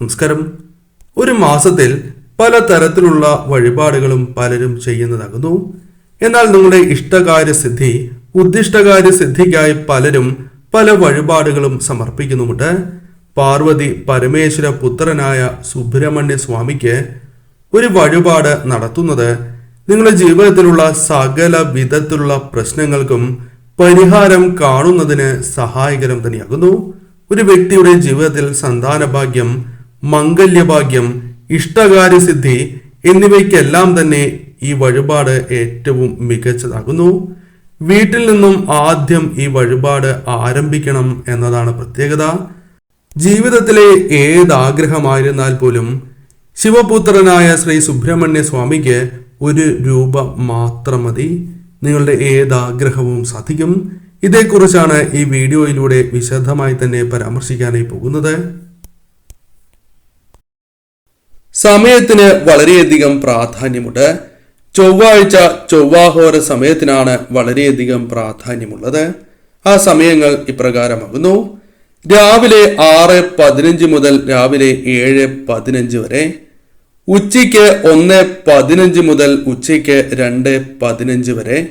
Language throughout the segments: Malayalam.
നമസ്കാരം. ഒരു മാസത്തിൽ പല തരത്തിലുള്ള വഴിപാടുകളും പലരും ചെയ്യുന്നതാകുന്നു. എന്നാൽ നിങ്ങളുടെ ഇഷ്ടകാര്യ സിദ്ധി ഉദ്ദിഷ്ടകാര്യ സിദ്ധിക്കായി പലരും പല വഴിപാടുകളും സമർപ്പിക്കുന്നുമുണ്ട്. പാർവതി പരമേശ്വര പുത്രനായ സുബ്രഹ്മണ്യ സ്വാമിക്ക് ഒരു വഴിപാട് നടത്തുന്നത് നിങ്ങളുടെ ജീവിതത്തിലുള്ള സകല വിധത്തിലുള്ള പ്രശ്നങ്ങൾക്കും പരിഹാരം കാണുന്നതിന് സഹായകരം തന്നെയാകുന്നു. ഒരു വ്യക്തിയുടെ ജീവിതത്തിൽ സന്താന ഭാഗ്യം മംഗല്യഭാഗ്യം ഇഷ്ടകാര്യസിദ്ധി എന്നിവയ്ക്കെല്ലാം തന്നെ ഈ വഴിപാട് ഏറ്റവും മികച്ചതാകുന്നു. വീട്ടിൽ നിന്നും ആദ്യം ഈ വഴിപാട് ആരംഭിക്കണം എന്നതാണ് പ്രത്യേകത. ജീവിതത്തിലെ ഏതാഗ്രഹമായിരുന്നാൽ പോലും ശിവപുത്രനായ ശ്രീ സുബ്രഹ്മണ്യ സ്വാമിക്ക് ഒരു രൂപ മാത്രം മതി. നിങ്ങളുടെ ഏതാഗ്രഹവും സാധിക്കും. ഇതേക്കുറിച്ചാണ് ഈ വീഡിയോയിലൂടെ വിശദമായി തന്നെ പരാമർശിക്കാനായി പോകുന്നത്. സമയത്തിന് വളരെയധികം പ്രാധാന്യമുണ്ട്. ചൊവ്വാഴ്ച ചൊവ്വാഹോര സമയത്തിനാണ് വളരെയധികം പ്രാധാന്യമുള്ളത്. ആ സമയങ്ങൾ ഇപ്രകാരമാകുന്നു. രാവിലെ ആറ് പതിനഞ്ച് മുതൽ രാവിലെ ഏഴ് പതിനഞ്ച് വരെ. ഉച്ചയ്ക്ക് ഒന്ന് പതിനഞ്ച് മുതൽ ഉച്ചയ്ക്ക് രണ്ട് പതിനഞ്ച് വരെ.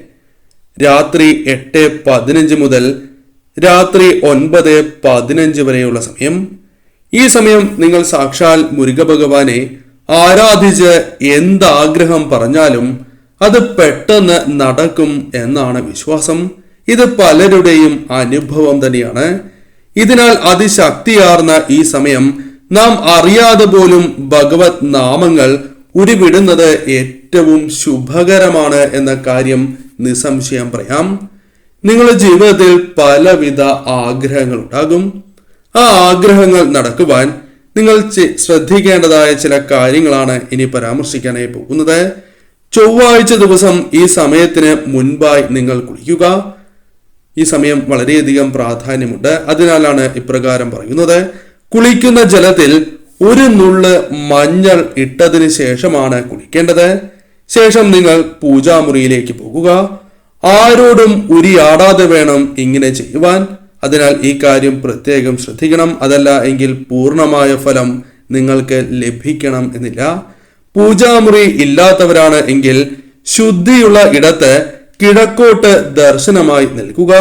രാത്രി എട്ട് പതിനഞ്ച് മുതൽ രാത്രി ഒൻപത് പതിനഞ്ച് വരെയുള്ള സമയം. ഈ സമയം നിങ്ങൾ സാക്ഷാൽ മുരുക ഭഗവാനെ ആരാധിച്ച് എന്താഗ്രഹം പറഞ്ഞാലും അത് പെട്ടെന്ന് നടക്കും എന്നാണ് വിശ്വാസം. ഇത് പലരുടെയും അനുഭവം തന്നെയാണ്. ഇതിനാൽ അതിശക്തിയാർന്ന ഈ സമയം നാം അറിയാതെ പോലും ഭഗവത് നാമങ്ങൾ ഉരുവിടുന്നത് ഏറ്റവും ശുഭകരമാണ് എന്ന കാര്യം നിസ്സംശയം പറയാം. നിങ്ങളുടെ ജീവിതത്തിൽ പലവിധ ആഗ്രഹങ്ങൾ ഉണ്ടാകും ആ ആഗ്രഹങ്ങൾ നടക്കുവാൻ നിങ്ങൾ ശ്രദ്ധിക്കേണ്ടതായ ചില കാര്യങ്ങളാണ് ഇനി പരാമർശിക്കാനായി പോകുന്നത്. ചൊവ്വാഴ്ച ദിവസം ഈ സമയത്തിന് മുൻപായി നിങ്ങൾ കുളിക്കുക. ഈ സമയം വളരെയധികം പ്രാധാന്യമുണ്ട്. അതിനാലാണ് ഇപ്രകാരം പറയുന്നത്. കുളിക്കുന്ന ജലത്തിൽ ഒരു നുള്ള് മഞ്ഞൾ ഇട്ടതിന് ശേഷമാണ് കുളിക്കേണ്ടത്. ശേഷം നിങ്ങൾ പൂജാമുറിയിലേക്ക് പോകുക. ആരോടും ഉരിയാടാതെ വേണം ഇങ്ങനെ ചെയ്യുവാൻ. അതിനാൽ ഈ കാര്യം പ്രത്യേകം ശ്രദ്ധിക്കണം. അതല്ല എങ്കിൽ പൂർണമായ ഫലം നിങ്ങൾക്ക് ലഭിക്കണം എന്നില്ല. പൂജാമുറി ഇല്ലാത്തവരാണ് എങ്കിൽ ശുദ്ധിയുള്ള ഇടത്ത് കിഴക്കോട്ട് ദർശനമായി നൽകുക.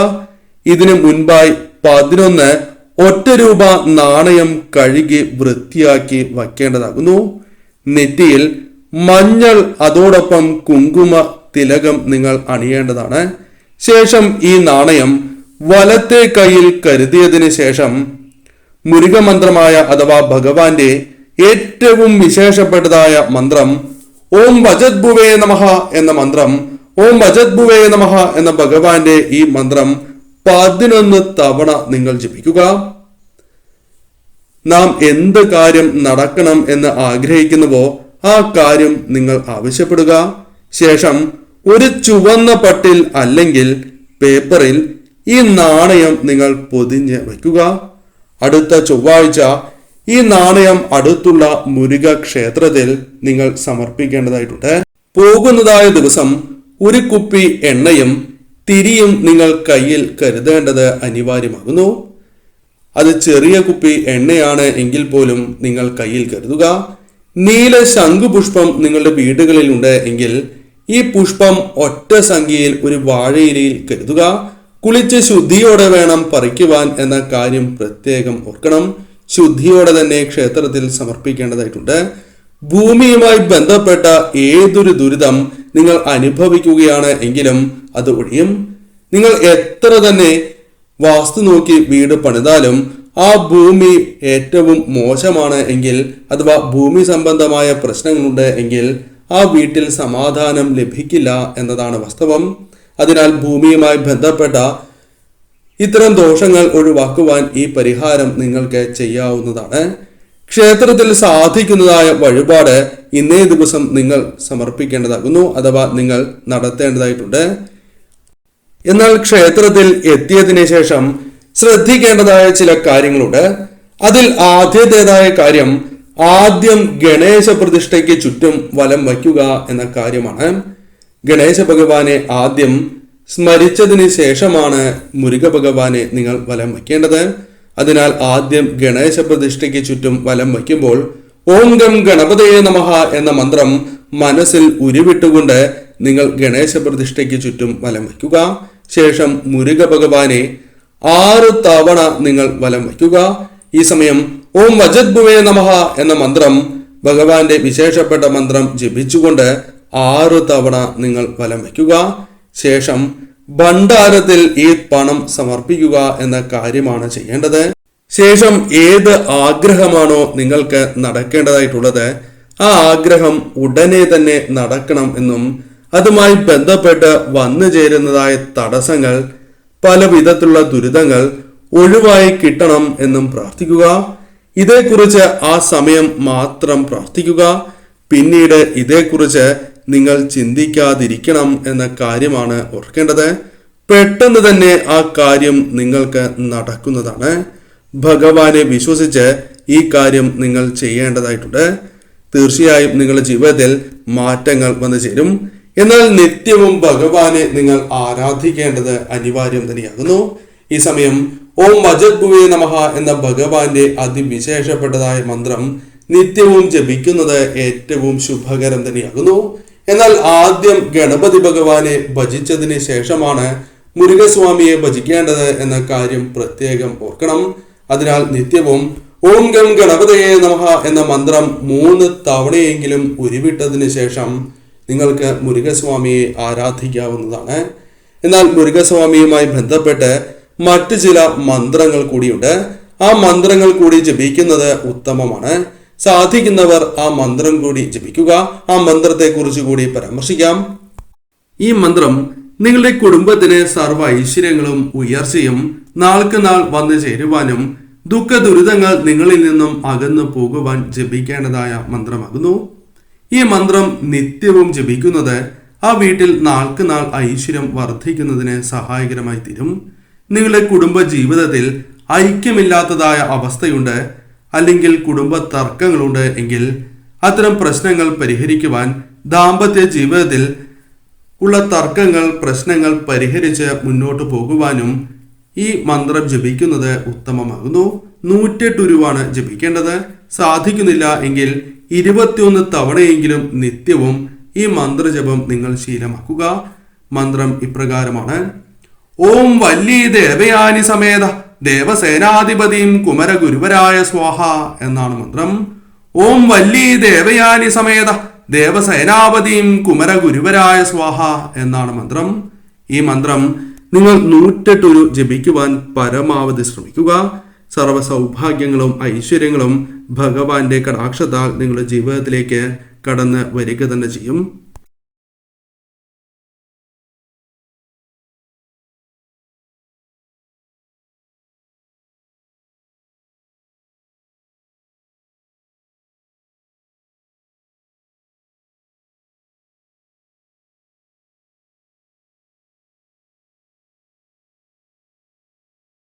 ഇതിനു മുൻപായി പതിനൊന്ന് ഒറ്റ രൂപ നാണയം കഴുകി വൃത്തിയാക്കി വയ്ക്കേണ്ടതാകുന്നു. നെറ്റിയിൽ മഞ്ഞൾ അതോടൊപ്പം കുങ്കുമ തിലകം നിങ്ങൾ അണിയേണ്ടതാണ്. ശേഷം ഈ നാണയം വലത്തെ കയ്യിൽ കരുതിയതിനു ശേഷം മുരുകമന്ത്രമായ അഥവാ ഭഗവാന്റെ ഏറ്റവും വിശേഷപ്പെട്ടതായ മന്ത്രം ഓം വജദ്ഭുവേ നമഹ എന്ന മന്ത്രം ഓം വജദ്ഭുവേ നമഹ എന്ന ഭഗവാന്റെ ഈ മന്ത്രം പതിനൊന്ന് തവണ നിങ്ങൾ ജപിക്കുക. നാം എന്ത് കാര്യം നടക്കണം എന്ന് ആഗ്രഹിക്കുന്നുവോ ആ കാര്യം നിങ്ങൾ ആവശ്യപ്പെടുക. ശേഷം ഒരു ചുവന്ന പട്ടിൽ അല്ലെങ്കിൽ പേപ്പറിൽ ഈ നാണയം നിങ്ങൾ പൊതിഞ്ഞ് വയ്ക്കുക. അടുത്ത ചൊവ്വാഴ്ച ഈ നാണയം അടുത്തുള്ള മുരുക ക്ഷേത്രത്തിൽ നിങ്ങൾ സമർപ്പിക്കേണ്ടതായിട്ടുണ്ട്. പോകുന്നതായ ദിവസം ഒരു കുപ്പി എണ്ണയും തിരിയും നിങ്ങൾ കയ്യിൽ കരുതേണ്ടത് അനിവാര്യമാകുന്നു. അത് ചെറിയ കുപ്പി എണ്ണയാണ് എങ്കിൽ പോലും നിങ്ങൾ കയ്യിൽ കരുതുക. നീല ശംഖുപുഷ്പം നിങ്ങളുടെ വീടുകളിൽ ഉണ്ട് എങ്കിൽ ഈ പുഷ്പം ഒറ്റ സംഖ്യയിൽ ഒരു വാഴയിലയിൽ കരുതുക. കുളിച്ച് ശുദ്ധിയോടെ വേണം പറിക്കുവാൻ എന്ന കാര്യം പ്രത്യേകം ഓർക്കണം. ശുദ്ധിയോടെ തന്നെ ക്ഷേത്രത്തിൽ സമർപ്പിക്കേണ്ടതായിട്ടുണ്ട്. ഭൂമിയുമായി ബന്ധപ്പെട്ട ഏതൊരു ദുരിതം നിങ്ങൾ അനുഭവിക്കുകയാണ് എങ്കിലും അത് ഒഴിയും. നിങ്ങൾ എത്ര തന്നെ വാസ്തു നോക്കി വീട് പണിതാലും ആ ഭൂമി ഏറ്റവും മോശമാണ് എങ്കിൽ അഥവാ ഭൂമി സംബന്ധമായ പ്രശ്നങ്ങളുണ്ട് എങ്കിൽ ആ വീട്ടിൽ സമാധാനം ലഭിക്കില്ല എന്നതാണ് വാസ്തവം. അതിനാൽ ഭൂമിയുമായി ബന്ധപ്പെട്ട ഇത്തരം ദോഷങ്ങൾ ഒഴിവാക്കുവാൻ ഈ പരിഹാരം നിങ്ങൾക്ക് ചെയ്യാവുന്നതാണ്. ക്ഷേത്രത്തിൽ സാധിക്കുന്നതായ വഴിപാട് ഇന്നേ ദിവസം നിങ്ങൾ സമർപ്പിക്കേണ്ടതാകുന്നു അഥവാ നിങ്ങൾ നടത്തേണ്ടതായിട്ടുണ്ട്. എന്നാൽ ക്ഷേത്രത്തിൽ എത്തിയതിന് ശേഷം ശ്രദ്ധിക്കേണ്ടതായ ചില കാര്യങ്ങളുണ്ട്. അതിൽ ആദ്യത്തേതായ കാര്യം ആദ്യം ഗണേശ പ്രതിഷ്ഠയ്ക്ക് ചുറ്റും വലം വയ്ക്കുക എന്ന കാര്യമാണ്. ഗണേശ ഭഗവാനെ ആദ്യം സ്മരിച്ചതിന് ശേഷമാണ് മുരുക ഭഗവാനെ നിങ്ങൾ വലം വയ്ക്കേണ്ടത്. അതിനാൽ ആദ്യം ഗണേശ പ്രതിഷ്ഠയ്ക്ക് ചുറ്റും വലം വയ്ക്കുമ്പോൾ ഓം ഗം ഗണപതയെ നമഹ എന്ന മന്ത്രം മനസ്സിൽ ഉരുവിട്ടുകൊണ്ട് നിങ്ങൾ ഗണേശ പ്രതിഷ്ഠയ്ക്ക് ചുറ്റും വലം വയ്ക്കുക. ശേഷം മുരുക ഭഗവാനെ ആറ് തവണ നിങ്ങൾ വലം വയ്ക്കുക. ഈ സമയം ഓം വജദ്ഭുവേ നമഹ എന്ന മന്ത്രം ഭഗവാന്റെ വിശേഷപ്പെട്ട മന്ത്രം ജപിച്ചുകൊണ്ട് ആറ് തവണ നിങ്ങൾ വലം വയ്ക്കുക. ശേഷം ഭണ്ഡാരത്തിൽ ഈ പണം സമർപ്പിക്കുക എന്ന കാര്യമാണ് ചെയ്യേണ്ടത്. ശേഷം ഏത് ആഗ്രഹമാണോ നിങ്ങൾക്ക് നടക്കേണ്ടതായിട്ടുള്ളത് ആ ആഗ്രഹം ഉടനെ തന്നെ നടക്കണം എന്നും അതുമായി ബന്ധപ്പെട്ട് വന്നു ചേരുന്നതായ തടസ്സങ്ങൾ പല വിധത്തിലുള്ള ദുരിതങ്ങൾ ഒഴിവായി കിട്ടണം എന്നും പ്രാർത്ഥിക്കുക. ഇതേക്കുറിച്ച് ആ സമയം മാത്രം പ്രാർത്ഥിക്കുക. പിന്നീട് ഇതേക്കുറിച്ച് നിങ്ങൾ ചിന്തിക്കാതിരിക്കണം എന്ന കാര്യമാണ് ഓർക്കേണ്ടത്. പെട്ടെന്ന് തന്നെ ആ കാര്യം നിങ്ങൾക്ക് നടക്കുന്നതാണ്. ഭഗവാനെ വിശ്വസിച്ച് ഈ കാര്യം നിങ്ങൾ ചെയ്യേണ്ടതായിട്ടുണ്ട്. തീർച്ചയായും നിങ്ങളുടെ ജീവിതത്തിൽ മാറ്റങ്ങൾ വന്നു ചേരും. എന്നാൽ നിത്യവും ഭഗവാനെ നിങ്ങൾ ആരാധിക്കേണ്ടത് അനിവാര്യം തന്നെയാകുന്നു. ഈ സമയം ഓം വജദ്ഭുവേ നമഹ എന്ന ഭഗവാന്റെ അതിവിശേഷപ്പെട്ടതായ മന്ത്രം നിത്യവും ജപിക്കുന്നത് ഏറ്റവും ശുഭകരം തന്നെയാകുന്നു. എന്നാൽ ആദ്യം ഗണപതി ഭഗവാനെ ഭജിച്ചതിന് ശേഷമാണ് മുരുകസ്വാമിയെ ഭജിക്കേണ്ടത് എന്ന കാര്യം പ്രത്യേകം ഓർക്കണം. അതിനാൽ നിത്യവും ഓം ഗം ഗണപതയെ നമഃ എന്ന മന്ത്രം മൂന്ന് തവണയെങ്കിലും ഉരുവിട്ടതിന് ശേഷം നിങ്ങൾക്ക് മുരുകസ്വാമിയെ ആരാധിക്കാവുന്നതാണ്. എന്നാൽ മുരുകസ്വാമിയുമായി ബന്ധപ്പെട്ട് മറ്റു ചില മന്ത്രങ്ങൾ കൂടിയുണ്ട്. ആ മന്ത്രങ്ങൾ കൂടി ജപിക്കുന്നത് ഉത്തമമാണ്. സാധിക്കുന്നവർ ആ മന്ത്രം കൂടി ജപിക്കുക ആ മന്ത്രത്തെ കുറിച്ച് കൂടി പരാമർശിക്കാം. ഈ മന്ത്രം നിങ്ങളുടെ കുടുംബത്തിന് സർവ ഐശ്വര്യങ്ങളും ഉയർച്ചയും നാൾക്ക് നാൾ വന്നു ചേരുവാനും ദുഃഖ ദുരിതങ്ങൾ നിങ്ങളിൽ നിന്നും അകന്നു പോകുവാൻ ജപിക്കേണ്ടതായ മന്ത്രമാകുന്നു. ഈ മന്ത്രം നിത്യവും ജപിക്കുന്നത് ആ വീട്ടിൽ നാൾക്ക് നാൾ ഐശ്വര്യം വർദ്ധിക്കുന്നതിന് സഹായകരമായി തീരും. നിങ്ങളുടെ കുടുംബ ജീവിതത്തിൽ ഐക്യമില്ലാത്തതായ അവസ്ഥയുണ്ട്. അല്ലെങ്കിൽ കുടുംബ തർക്കങ്ങളുണ്ട് എങ്കിൽ അത്തരം പ്രശ്നങ്ങൾ പരിഹരിക്കുവാൻ ദാമ്പത്യ ജീവിതത്തിൽ ഉള്ള തർക്കങ്ങൾ പ്രശ്നങ്ങൾ പരിഹരിച്ച് മുന്നോട്ട് പോകുവാനും ഈ മന്ത്രം ജപിക്കുന്നത് ഉത്തമമാകുന്നു. നൂറ്റെട്ട് ഉരുവാണ് ജപിക്കേണ്ടത്. സാധിക്കുന്നില്ല എങ്കിൽ ഇരുപത്തിയൊന്ന് തവണയെങ്കിലും നിത്യവും ഈ മന്ത്രജപം നിങ്ങൾ ശീലമാക്കുക. മന്ത്രം ഇപ്രകാരമാണ്. ഓം വല്ലി ദേവയാനി സമേത. ദേവസേനാധിപതിയും കുമരഗുരുവരായ സ്വാഹ എന്നാണ് മന്ത്രം. ഓം വല്ലി ദേവയാനി സമേത ദേവസേനാപതിയും കുമരഗുരുവരായ സ്വാഹ എന്നാണ് മന്ത്രം. ഈ മന്ത്രം നിങ്ങൾ നൂറ്റെട്ടൊരു ജപിക്കുവാൻ പരമാവധി ശ്രമിക്കുക. സർവ സൗഭാഗ്യങ്ങളും ഐശ്വര്യങ്ങളും ഭഗവാന്റെ കടാക്ഷത്താൽ നിങ്ങളുടെ ജീവിതത്തിലേക്ക് കടന്ന് വരിക തന്നെ ചെയ്യും.